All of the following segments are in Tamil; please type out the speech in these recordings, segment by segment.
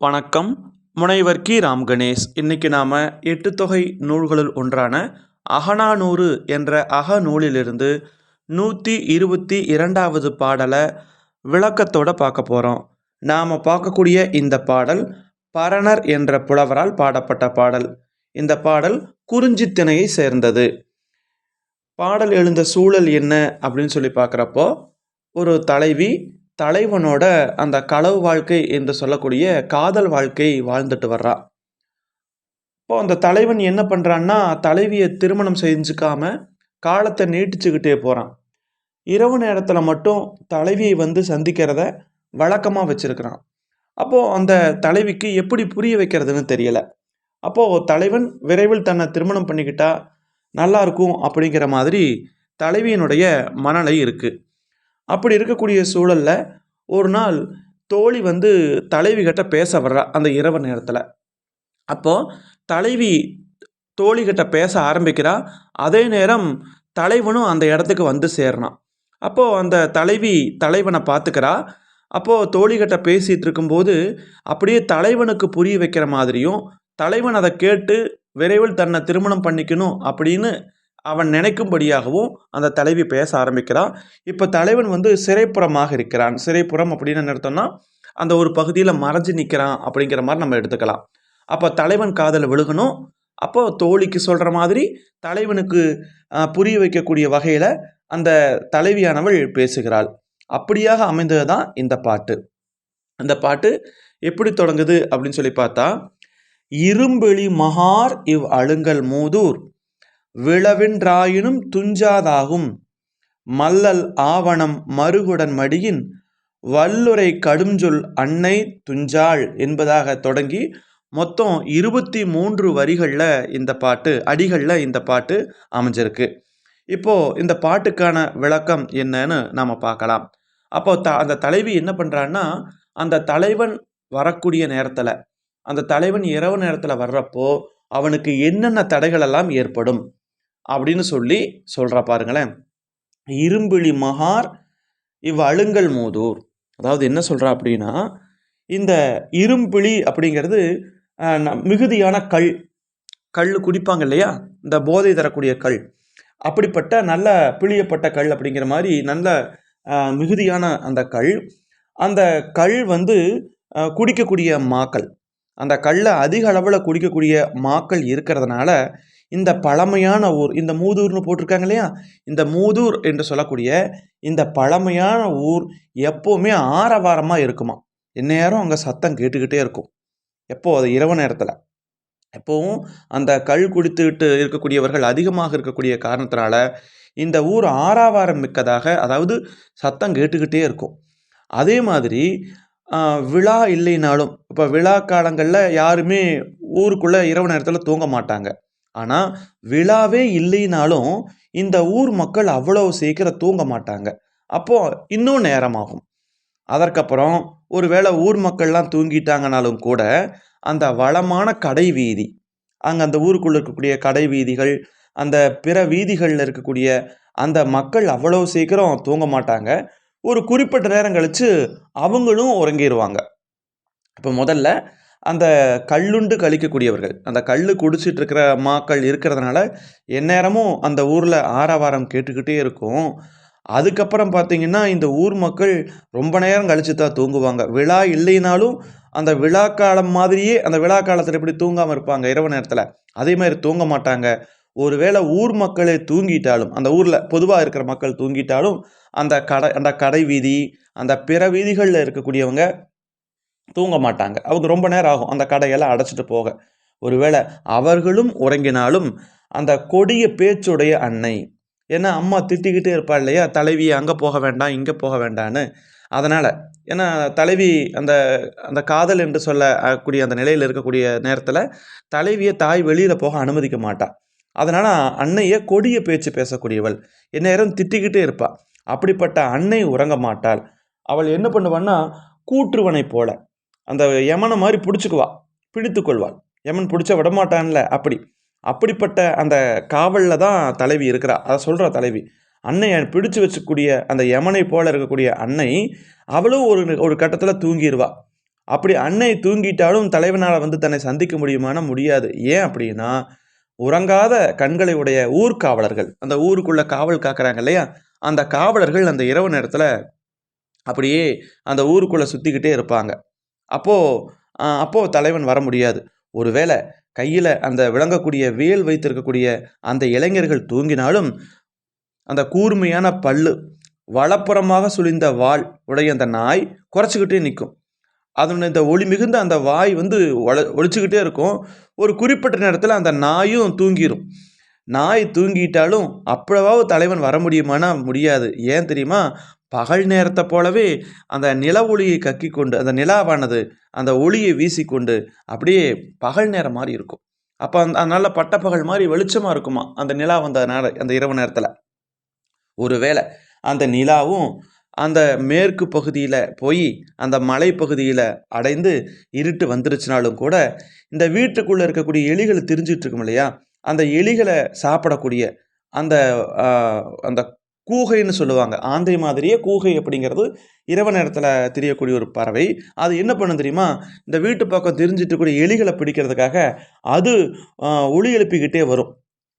வணக்கம். முனைவர் கி. ராம் கணேஷ். இன்றைக்கி நாம் எட்டு தொகை நூல்களுள் ஒன்றான அகநானூறு என்ற அகநூலிலிருந்து நூற்றி இருபத்தி இரண்டாவது பாடலை விளக்கத்தோட பார்க்க போகிறோம் நாம் பார்க்கக்கூடிய இந்த பாடல் பரணர் என்ற புலவரால் பாடப்பட்ட பாடல். இந்த பாடல் குறிஞ்சித்திணையை சேர்ந்தது. பாடல் எழுந்த சூழல் என்ன அப்படின்னு சொல்லி பார்க்குறப்போ ஒரு தலைவி தலைவனோட அந்த களவு வாழ்க்கை என்று சொல்லக்கூடிய காதல் வாழ்க்கை வாழ்ந்துட்டு வர்றா. இப்போ அந்த தலைவன் என்ன பண்ணுறான்னா தலைவியை திருமணம் செஞ்சுக்காம காலத்தை நீட்டிச்சுக்கிட்டே போகிறான் இரவு நேரத்தில் மட்டும் தலைவியை வந்து சந்திக்கிறத வழக்கமாக வச்சுருக்கிறான். அப்போது அந்த தலைவிக்கு எப்படி புரிய வைக்கிறதுன்னு தெரியலை. அப்போது தலைவன் விரைவில் தன்னை திருமணம் பண்ணிக்கிட்டா நல்லா இருக்கும் அப்படிங்கிற மாதிரி தலைவியினுடைய மனநிலை இருக்குது அப்படி இருக்கக்கூடிய சூழலில் ஒரு நாள் தோழி வந்து தலைவிகிட்ட பேச வர்றா அந்த இரவு நேரத்தில். அப்போது தலைவி தோழிகிட்ட பேச ஆரம்பிக்கிறா. அதே நேரம் தலைவனும் அந்த இடத்துக்கு வந்து சேரனான் அப்போது அந்த தலைவி தலைவனை பார்த்துக்கிறா அப்போது தோழிகிட்ட பேசிகிட்டு இருக்கும்போது அப்படியே தலைவனுக்கு புரிய வைக்கிற மாதிரியும் தலைவன் அதை கேட்டு விரைவில் தன்னை திருமணம் பண்ணிக்கணும் அப்படின்னு அவன் நினைக்கும்படியாகவும் அந்த தலைவி பேச ஆரம்பிக்கிறான் இப்போ தலைவன் வந்து சிறைப்புறமாக இருக்கிறான். சிறைப்புறம் அப்படின்னு என்ன அந்த ஒரு பகுதியில் மறைஞ்சு நிற்கிறான் அப்படிங்கிற மாதிரி நம்ம எடுத்துக்கலாம். அப்போ தலைவன் காதல் விழுகணும். அப்போ தோழிக்கு சொல்கிற மாதிரி தலைவனுக்கு புரிய வைக்கக்கூடிய வகையில் அந்த தலைவியானவள் பேசுகிறாள். அப்படியாக அமைந்தது தான் இந்த பாட்டு. அந்த பாட்டு எப்படி தொடங்குது அப்படின்னு சொல்லி பார்த்தா இரும்பெளி மகார் இவ் அழுங்கல் மூதூர். விளவென்றாயினும் துஞ்சாதாகும். மல்லல் ஆவணம் மறுகுடன் மடியின் வல்லுரை கடுஞ்சொல் அன்னை துஞ்சாள் என்பதாக தொடங்கி மொத்தம் இருபத்தி மூன்று வரிகளில் இந்த பாட்டு அடிகளில் இந்த பாட்டு அமைஞ்சிருக்கு. இப்போ இந்த பாட்டுக்கான விளக்கம் என்னன்னு நாம் பார்க்கலாம். அப்போ த அந்த தலைவி என்ன பண்ணுறான்னா அந்த தலைவன் வரக்கூடிய நேரத்தில் அந்த தலைவன் இரவு நேரத்தில் வர்றப்போ அவனுக்கு என்னென்ன தடைகள் எல்லாம் ஏற்படும்? அப்படின்னு சொல்லி சொல்கிறா பாருங்களேன். இரும்பிழி மகார் இவ் அழுங்கல் மூதூர். அதாவது என்ன சொல்கிறா அப்படின்னா இந்த இரும்பிழி அப்படிங்கிறது மிகுதியான கல். கல் குடிப்பாங்க இல்லையா? இந்த போதை தரக்கூடிய கல். அப்படிப்பட்ட நல்ல பிழியப்பட்ட கல் அப்படிங்கிற மாதிரி நல்ல மிகுதியான அந்த கல். அந்த கல் வந்து குடிக்கக்கூடிய மாக்கள். அந்த கல்லை அதிக அளவில் குடிக்கக்கூடிய மாக்கள் இருக்கிறதுனால இந்த பழமையான ஊர் இந்த மூதூர்னு போட்டிருக்காங்க இல்லையா? இந்த மூதூர் என்று சொல்லக்கூடிய இந்த பழமையான ஊர் எப்போவுமே ஆரவாரமாக இருக்குமா? எந்நேரம் அங்கே சத்தம் கேட்டுக்கிட்டே இருக்கும். எப்போ? அது இரவு நேரத்தில். எப்போவும் அந்த கல் குடித்துக்கிட்டு இருக்கக்கூடியவர்கள் அதிகமாக இருக்கக்கூடிய காரணத்தினால இந்த ஊர் ஆறாவாரம் மிக்கதாக அதாவது சத்தம் கேட்டுக்கிட்டே இருக்கும். அதே மாதிரி விழா இல்லைனாலும் இப்போ விழா காலங்களில் யாருமே ஊருக்குள்ளே இரவு நேரத்தில் தூங்க மாட்டாங்க. ஆனால் விழாவே இல்லைனாலும் இந்த ஊர் மக்கள் அவ்வளோ சீக்கிரம் தூங்க மாட்டாங்க. அப்போது இன்னும் நேரமாகும். அதற்கப்புறம் ஒருவேளை ஊர் மக்கள்லாம் தூங்கிட்டாங்கனாலும் கூட அந்த வளமான கடை வீதி அங்கே அந்த ஊருக்குள்ளே இருக்கக்கூடிய கடை வீதிகள் அந்த பிற வீதிகளில் இருக்கக்கூடிய அந்த மக்கள் அவ்வளோ சீக்கிரம் தூங்க மாட்டாங்க. ஒரு குறிப்பிட்ட நேரம் கழித்து அவங்களும் உறங்கிடுவாங்க இப்போ முதல்ல அந்த கல்லுண்டு கழிக்கக்கூடியவர்கள். அந்த கல் குடிச்சிட்டு இருக்கிற மாக்கள் இருக்கிறதுனால எந்நேரமும் அந்த ஊரில் ஆரவாரம் கேட்டுக்கிட்டே இருக்கும். அதுக்கப்புறம் பார்த்தீங்கன்னா இந்த ஊர் மக்கள் ரொம்ப நேரம் கழிச்சு தான் தூங்குவாங்க. விழா இல்லைனாலும் அந்த விழா காலம் மாதிரியே அந்த விழா காலத்தில் எப்படி தூங்காமல் இருப்பாங்க இரவு நேரத்தில்? அதே மாதிரி தூங்க மாட்டாங்க. ஒருவேளை ஊர் மக்களே தூங்கிட்டாலும் அந்த ஊரில் பொதுவாக இருக்கிற மக்கள் தூங்கிட்டாலும் அந்த கடை அந்த கடை வீதி அந்த பிற வீதிகளில் இருக்கக்கூடியவங்க தூங்க மாட்டாங்க அவங்க ரொம்ப நேரம் ஆகும். அந்த கடையெல்லாம் அடைச்சிட்டு போக. ஒருவேளை அவர்களும் உறங்கினாலும் அந்த கொடிய பேச்சுடைய அன்னை ஏன்னா அம்மா திட்டிக்கிட்டே இருப்பாள் இல்லையா? தலைவி அங்கே போக வேண்டாம் இங்கே போக வேண்டான்னு அதனால் ஏன்னா தலைவி அந்த அந்த காதல் என்று சொல்லக்கூடிய அந்த நிலையில் இருக்கக்கூடிய நேரத்தில் தலைவியை தாய் வெளியில் போக அனுமதிக்க மாட்டாள் அதனால் அன்னையை கொடிய பேச்சு பேசக்கூடியவள். எந்நேரம் திட்டிக்கிட்டே இருப்பாள் அப்படிப்பட்ட அன்னை உறங்க மாட்டாள். அவள் என்ன பண்ணுவான்னா கூற்றுவனை போல. அந்த யமனை மாதிரி பிடிச்சிக்குவா பிடித்து கொள்வாள் யமன் பிடிச்ச விடமாட்டான்ல அப்படி. அப்படிப்பட்ட அந்த காவலில் தான் தலைவி இருக்கிறா. அதை சொல்கிறா தலைவி அன்னையை பிடிச்சு வச்சுக்கூடிய அந்த யமனை போல இருக்கக்கூடிய அன்னை அவளும் ஒரு ஒரு கட்டத்தில் தூங்கிடுவா அப்படி அன்னை தூங்கிட்டாலும் தலைவனால் வந்து தன்னை சந்திக்க முடியுமானா முடியாது. ஏன் அப்படின்னா உறங்காத கண்களை உடைய ஊர்காவலர்கள் அந்த ஊருக்குள்ளே காவல் காக்குறாங்க இல்லையா? அந்த காவலர்கள் அந்த இரவு நேரத்தில் அப்படியே அந்த ஊருக்குள்ளே சுற்றிக்கிட்டே இருப்பாங்க. அப்போது அப்போது தலைவன் வர முடியாது. ஒருவேளை கையில் அந்த விளங்கக்கூடிய வேல் வைத்திருக்கக்கூடிய அந்த இளைஞர்கள் தூங்கினாலும் அந்த கூர்மையான பல்லு வலப்புறமாக சுழிந்த வாள் உடைய அந்த நாய் குறைச்சிக்கிட்டே நிற்கும். அதனுடைய இந்த ஒளி மிகுந்த அந்த வாய் வந்து ஒள ஒழிச்சுக்கிட்டே இருக்கும். ஒரு குறிப்பிட்ட நேரத்தில் அந்த நாயும் தூங்கிடும் நாய் தூங்கிட்டாலும் அப்பவாவது தலைவன் வர முடியுமானா? முடியாது. ஏன் தெரியுமா? பகல் நேரத்தை போலவே அந்த நில ஒளியை கக்கி கொண்டு அந்த நிலாவானது அந்த ஒளியை வீசிக்கொண்டு அப்படியே பகல் நேரம் மாதிரி இருக்கும். அப்போ அந்த நல்ல பட்டப்பகல் மாதிரி வெளிச்சமாக இருக்குமா? அந்த நிலா வந்ததுனால அந்த இரவு நேரத்தில். ஒருவேளை அந்த நிலாவும் அந்த மேற்கு பகுதியில் போய் அந்த மலை பகுதியில் அடைந்து இருட்டு வந்துருச்சுனாலும் கூட இந்த வீட்டுக்குள்ளே இருக்கக்கூடிய எலிகள் திரிஞ்சிகிட்ருக்கும் இல்லையா? அந்த எலிகளை சாப்பிடக்கூடிய அந்த அந்த கூகைன்னு சொல்லுவாங்க. ஆந்தை மாதிரியே கூகை அப்படிங்கிறது இரவு நேரத்தில் தெரியக்கூடிய ஒரு பறவை. அது என்ன பண்ணும் தெரியுமா? இந்த வீட்டு பக்கம் தெரிஞ்சிட்டு கூடிய எலிகளை பிடிக்கிறதுக்காக அது ஒளி எழுப்பிக்கிட்டே வரும்.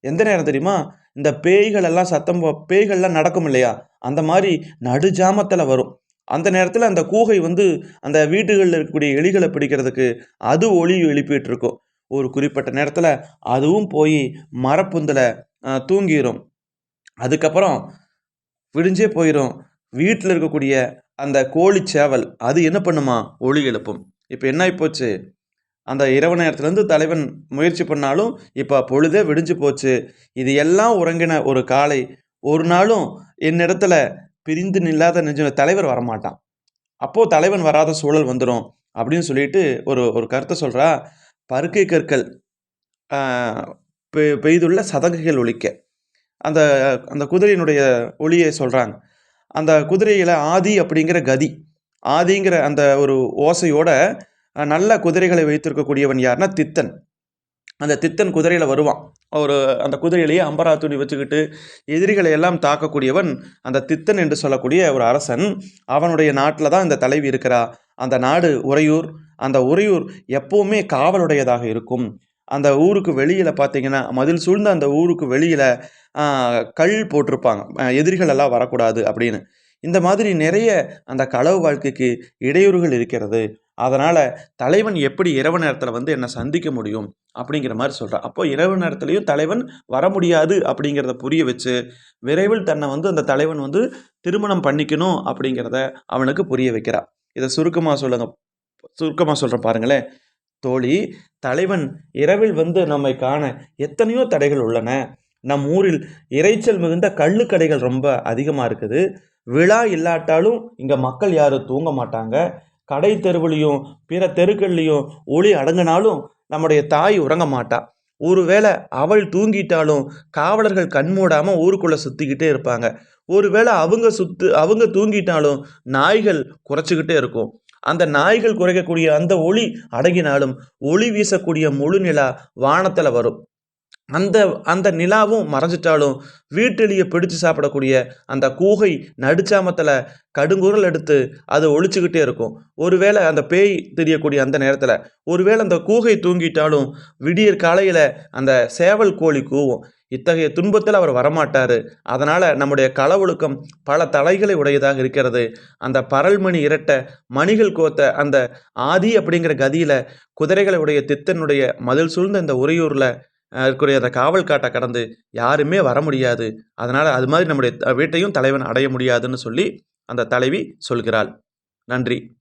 எந்த நேரம் தெரியுமா? இந்த பேய்கள் எல்லாம் சத்தம் பேய்கள்லாம் நடக்கும் இல்லையா? அந்த மாதிரி நடுஜாமத்தில் வரும். அந்த நேரத்தில் அந்த கூகை வந்து அந்த வீடுகளில் இருக்கக்கூடிய எலிகளை பிடிக்கிறதுக்கு அது ஒளி எழுப்பிட்டு இருக்கும் ஒரு குறிப்பிட்ட நேரத்தில் அதுவும் போய் மரப்புந்தில் தூங்கிடும் அதுக்கப்புறம் விடிஞ்சே போயிடும் வீட்டில் இருக்கக்கூடிய அந்த கோழி சேவல் அது என்ன பண்ணுமா? ஒளி எழுப்பும். இப்போ என்ன ஆகிப்போச்சு அந்த இரவு நேரத்துலேருந்து தலைவன் முயற்சி பண்ணாலும் இப்போ பொழுதே விடிஞ்சு போச்சு. இது எல்லாம் உறங்கின ஒரு காலை. ஒரு நாளும் என்னிடத்துல பிரிந்து நில்லாத நெஞ்ச தலைவர் வரமாட்டான். அப்போது தலைவன் வராத சூழல் வந்துடும் அப்படின்னு சொல்லிட்டு ஒரு ஒரு கருத்தை சொல்கிறா பருக்கை கற்கள் பெய்துள்ள சதங்குகள் ஒழிக்க அந்த அந்த குதிரையினுடைய ஒளியை சொல்கிறாங்க அந்த குதிரையில் ஆதி அப்படிங்கிற கதி ஆதிங்கிற அந்த ஒரு ஓசையோட நல்ல குதிரைகளை வைத்திருக்கக்கூடியவன் யாருன்னா தித்தன். அந்த தித்தன் குதிரையில் வருவான். ஒரு அந்த குதிரையிலேயே அம்பரா துணி வச்சுக்கிட்டு எதிரிகளை எல்லாம் தாக்கக்கூடியவன் அந்த தித்தன் என்று சொல்லக்கூடிய ஒரு அரசன். அவனுடைய நாட்டில் தான் இந்த தலைவி இருக்கிறா. அந்த நாடு உறையூர். அந்த உறையூர் எப்போவுமே காவலுடையதாக இருக்கும். அந்த ஊருக்கு வெளியில் பார்த்தீங்கன்னா மதில் சூழ்ந்த அந்த ஊருக்கு வெளியில் கல் போட்டிருப்பாங்க. எதிரிகள் எல்லாம் வரக்கூடாது அப்படின்னு. இந்த மாதிரி நிறைய அந்த களவு வாழ்க்கைக்கு இடையூறுகள் இருக்கிறது. அதனால் தலைவன் எப்படி இரவு நேரத்தில் வந்து என்னை சந்திக்க முடியும் அப்படிங்கிற மாதிரி சொல்கிறான் அப்போ இரவு நேரத்துலையும் தலைவன் வர முடியாது அப்படிங்கிறத புரிய வச்சு விரைவில் தன்னை வந்து அந்த தலைவன் வந்து திருமணம் பண்ணிக்கணும் அப்படிங்கிறத அவனுக்கு புரிய வைக்கிறான். இதை சுருக்கமாக சொல்லுங்க சுருக்கமாக சொல்கிறேன் பாருங்களேன். தோழி தலைவன் இரவில் வந்து நம்மை காண எத்தனையோ தடைகள் உள்ளன. நம் ஊரில் இறைச்சல் மிகுந்த கள்ளுக்கடைகள் ரொம்ப அதிகமாக இருக்குது. விழா இல்லாட்டாலும் இங்கே மக்கள் யாரும் தூங்க மாட்டாங்க. கடை தெருவுலையும் பிற தெருக்கள்லையும் ஒளி அடங்கினாலும் நம்முடைய தாய் உறங்க மாட்டா. ஒருவேளை அவள் தூங்கிட்டாலும் காவலர்கள் கண்மூடாமல் ஊருக்குள்ளே சுற்றிக்கிட்டே இருப்பாங்க. ஒருவேளை அவங்க சுத்து அவங்க தூங்கிட்டாலும் நாய்கள் குறைச்சிக்கிட்டே இருக்கும். அந்த நாய்கள் குறைக்கக்கூடிய அந்த ஒளி அடங்கினாலும் ஒளி வீசக்கூடிய முழு நிலா வானத்தில் வரும். அந்த அந்த நிலாவும் மறைஞ்சிட்டாலும் வீட்டிலேயே பிடிச்சு சாப்பிடக்கூடிய அந்த கூகை நடுச்சாமத்தில் கடுங்குரல் எடுத்து அது ஒழிச்சுக்கிட்டே இருக்கும். ஒருவேளை அந்த பேய் தெரியக்கூடிய அந்த நேரத்தில் ஒருவேளை அந்த கூகை தூங்கிட்டாலும் விடியற் காலையில் அந்த சேவல் கோழி கூவும். இத்தகைய துன்பத்தில் அவர் வரமாட்டார். அதனால் நம்முடைய களவொழுக்கம் பல தலைகளை உடையதாக இருக்கிறது. அந்த பரல்மணி இரட்ட மணிகள் கோத்த அந்த ஆதி அப்படிங்கிற கதியில் குதிரைகளை உடைய தித்தனுடைய மதில் சூழ்ந்த இந்த உறையூரில் இருக்கக்கூடிய அந்த காவல் காட்டை கடந்து யாருமே வர முடியாது. அதனால் அது மாதிரி நம்முடைய வீட்டையும் தலைவன் அடைய முடியாதுன்னு சொல்லி அந்த தலைவி சொல்கிறாள். நன்றி.